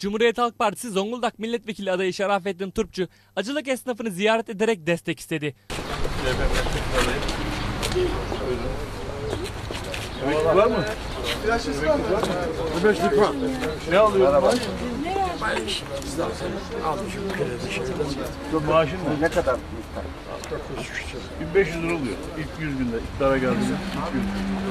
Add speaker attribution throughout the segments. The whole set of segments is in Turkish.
Speaker 1: Cumhuriyet Halk Partisi Zonguldak Milletvekili adayı Şerafettin Turpçu acılık esnafını ziyaret ederek destek istedi.
Speaker 2: Emekli var mı? Emeklilik var. Ne alıyorsun maaş? Dur maaşın ne?
Speaker 3: Ne kadar miktar?
Speaker 2: 1500 lira oluyor. İlk 100 günde iktidara geldiğinde ilk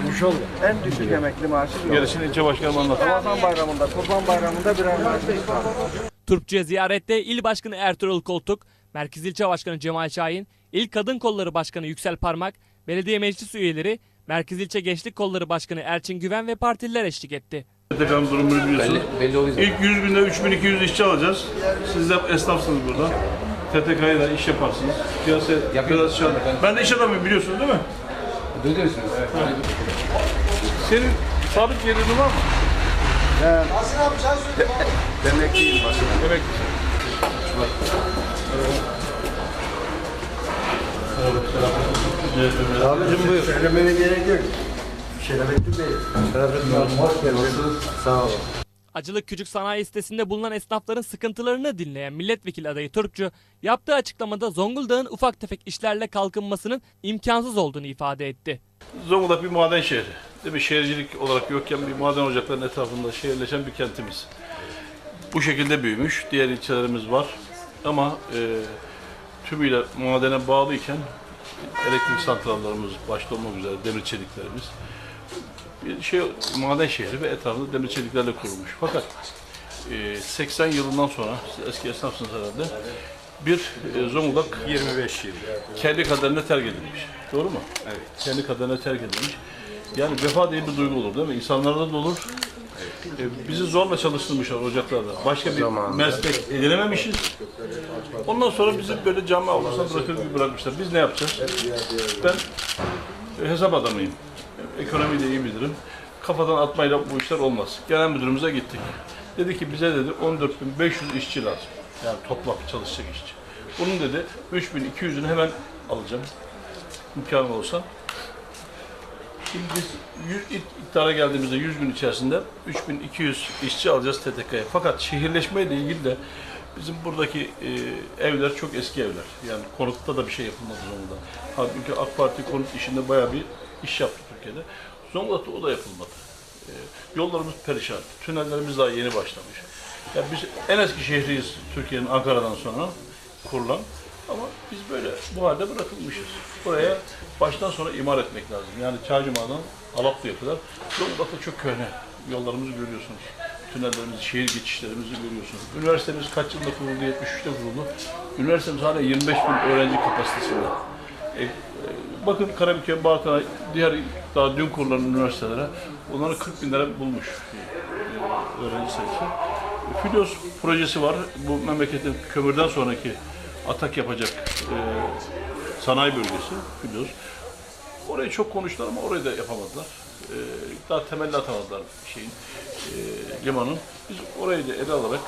Speaker 2: 100.
Speaker 3: Maşallah. En düşük emekli maaşı.
Speaker 2: Gerisini ilçe başkanım anlattı.
Speaker 3: Ramazan bayramında, kurban bayramında birer ikram.
Speaker 1: Turpçu'ya ziyarette İl Başkanı Ertuğrul Koltuk, Merkez İlçe Başkanı Cemal Şahin, İl Kadın Kolları Başkanı Yüksel Parmak, belediye meclis üyeleri, Merkez İlçe Gençlik Kolları Başkanı Erçin Güven ve partililer eşlik etti.
Speaker 2: TTK'nın durumunu biliyorsunuz.
Speaker 4: Belli oluyor zaten.
Speaker 2: İlk 100 günde 3200 işçi alacağız. Siz de esnafsınız burada. TTK'ya da iş yaparsınız. Piyasa,
Speaker 4: Yapıyoruz.
Speaker 2: piyasa şart. Ben de iş adamıyım biliyorsunuz değil mi?
Speaker 4: Duyuyorsunuz.
Speaker 2: Senin sabit gelirin var mı?
Speaker 3: Demekliyim başkanım.
Speaker 2: Demek
Speaker 3: Abicim buyur. Söylemene gerek yok. Şerefettin Bey. Şerefettin Bey. Hoş geldiniz. Sağ olun.
Speaker 1: Acılık Küçük Sanayi sitesinde bulunan esnafların sıkıntılarını dinleyen milletvekili adayı Turpçu, yaptığı açıklamada Zonguldak'ın ufak tefek işlerle kalkınmasının imkansız olduğunu ifade etti.
Speaker 2: Zonguldak bir maden şehri. Değil mi? Şehircilik olarak yokken bir maden ocaklarının etrafında şehirleşen bir kentimiz. Bu şekilde büyümüş. Diğer ilçelerimiz var. Ama e, tümüyle madene bağlıyken elektrik santrallarımız başta olmak üzere demir çeliklerimiz bir şey maden şehri ve etrafında demir çeliklerle kurulmuş. Fakat e, 80 yılından sonra siz eski esnafsınız herhalde bir e, Zonguldak
Speaker 5: 25 yıl.
Speaker 2: kendi kaderine terk edilmiş. Doğru mu? Evet. Kendi kaderine terk edilmiş. Yani vefa diye bir duygu olur değil mi? İnsanlarda da olur. Ee, bizi zorla çalıştırmışlar ocaklarda. Başka bir meslek edinememişiz. Ondan sonra bizi böyle cami avlusuna bırakır gibi bırakmışlar. Biz ne yapacağız? Ben e, hesap adamıyım. Ekonomiyi de iyi bilirim. Kafadan atmayla bu işler olmaz. Genel müdürümüze gittik. Dedi ki bize dedi 14.500 işçi lazım. Yani toplam çalışacak işçi. Bunun dedi 3.200'ünü hemen alacağım. İmkanım olsa. Şimdi biz 100, ilk iktidara geldiğimizde 100 gün içerisinde 3200 işçi alacağız TTK'ya. Fakat şehirleşmeyle ilgili de bizim buradaki e, evler çok eski evler. Yani konutta da bir şey yapılmadı Zonguldak'ta. Halbuki AK Parti konut işinde bayağı bir iş yaptı Türkiye'de. Zonguldak'ta o da yapılmadı. E, yollarımız perişan. Tünellerimiz daha yeni başlamış. Ya biz en eski şehriyiz Türkiye'nin Ankara'dan sonra kurulan. Ama biz böyle bu halde bırakılmışız. Buraya baştan sona imar etmek lazım. Yani Çaycıma'dan Alaplı'ya kadar Zonguldak'ta çok köhne yollarımızı görüyorsunuz. Tünellerimizi, şehir geçişlerimizi görüyorsunuz. Üniversitemiz kaç yılında kuruldu? 73'te kuruldu. Üniversitemiz hala 25 bin öğrenci kapasitesinde. E, bakın Karabük'e, Bartın'a, diğer daha dün kurulan üniversitelere onların 40 bin lira bulmuş öğrenci sayısı. Filos projesi var. Bu memleketin kömürden sonraki atak yapacak e, sanayi bölgesi Filos. Orayı çok konuştular ama orayı da yapamadılar. E, daha temelli atamadılar şeyin e, limanın. Biz orayı da ele alarak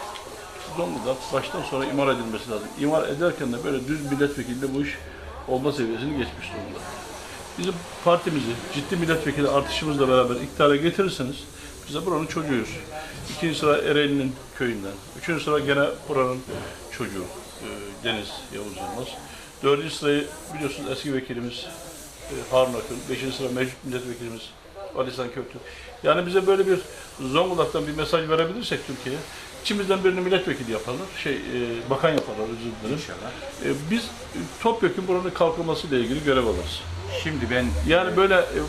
Speaker 2: Zonguldak baştan sonra imar edilmesi lazım. İmar ederken de böyle düz milletvekili bu iş olma seviyesini geçmiş durumda. Bizim partimizi ciddi milletvekili artışımızla beraber iktidara getirirseniz bize buranın çocuğuyuz. İkinci sıra Ereğli'nin köyünden. Üçüncü sıra gene buranın çocuğu e, Deniz Yavuz Yılmaz. Dördüncü sırayı biliyorsunuz eski vekilimiz e, Harun Akın. Beşinci sıra mevcut milletvekilimiz Ali San Köktürk. Yani bize böyle bir Zonguldak'tan bir mesaj verebilirsek Türkiye'ye içimizden birini milletvekili yaparlar, şey e, bakan yaparlar özür dilerim. İnşallah. biz e, topyekun buranın kalkınmasıyla ilgili görev alırız.
Speaker 5: Şimdi ben
Speaker 2: Yani böyle e,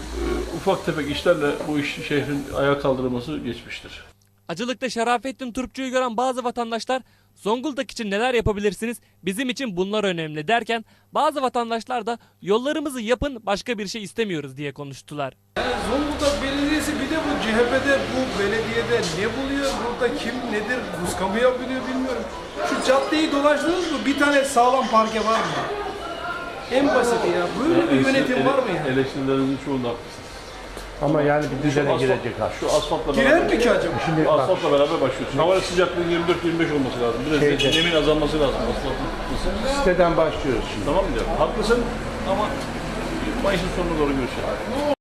Speaker 2: ufak tefek işlerle bu iş şehrin ayağa kaldırılması geçmiştir.
Speaker 1: Acılıkta Şerafettin Turpçu'yu gören bazı vatandaşlar Zonguldak için neler yapabilirsiniz bizim için bunlar önemli derken bazı vatandaşlar da yollarımızı yapın başka bir şey istemiyoruz diye konuştular.
Speaker 6: Zonguldak Belediyesi bir de bu CHP'de bu belediyede ne buluyor? Burada kim nedir? Muska mı yapılıyor bilmiyorum. Şu caddeyi dolaştınız mı? Bir tane sağlam parke var mı? En basiti ya. Böyle bir yönetim var mı ya?
Speaker 2: Eleştirilerinizin çoğunda haklısınız.
Speaker 3: Ama yani bir düzene
Speaker 2: Asfalt-
Speaker 3: girecek ha.
Speaker 2: Şu asfaltla
Speaker 6: Girer
Speaker 2: beraber,
Speaker 6: mi ki acaba?
Speaker 3: Şimdi bak
Speaker 2: asfaltla beraber başlıyoruz. Hava sıcaklığı 24-25 olması lazım. Biraz
Speaker 3: Şeyde-
Speaker 2: nemin azalması lazım asfaltın.
Speaker 3: siteden başlıyoruz şimdi.
Speaker 2: Tamam mı diyorum? Haklısın ama Mayıs'ın sonuna doğru görüşeceğiz.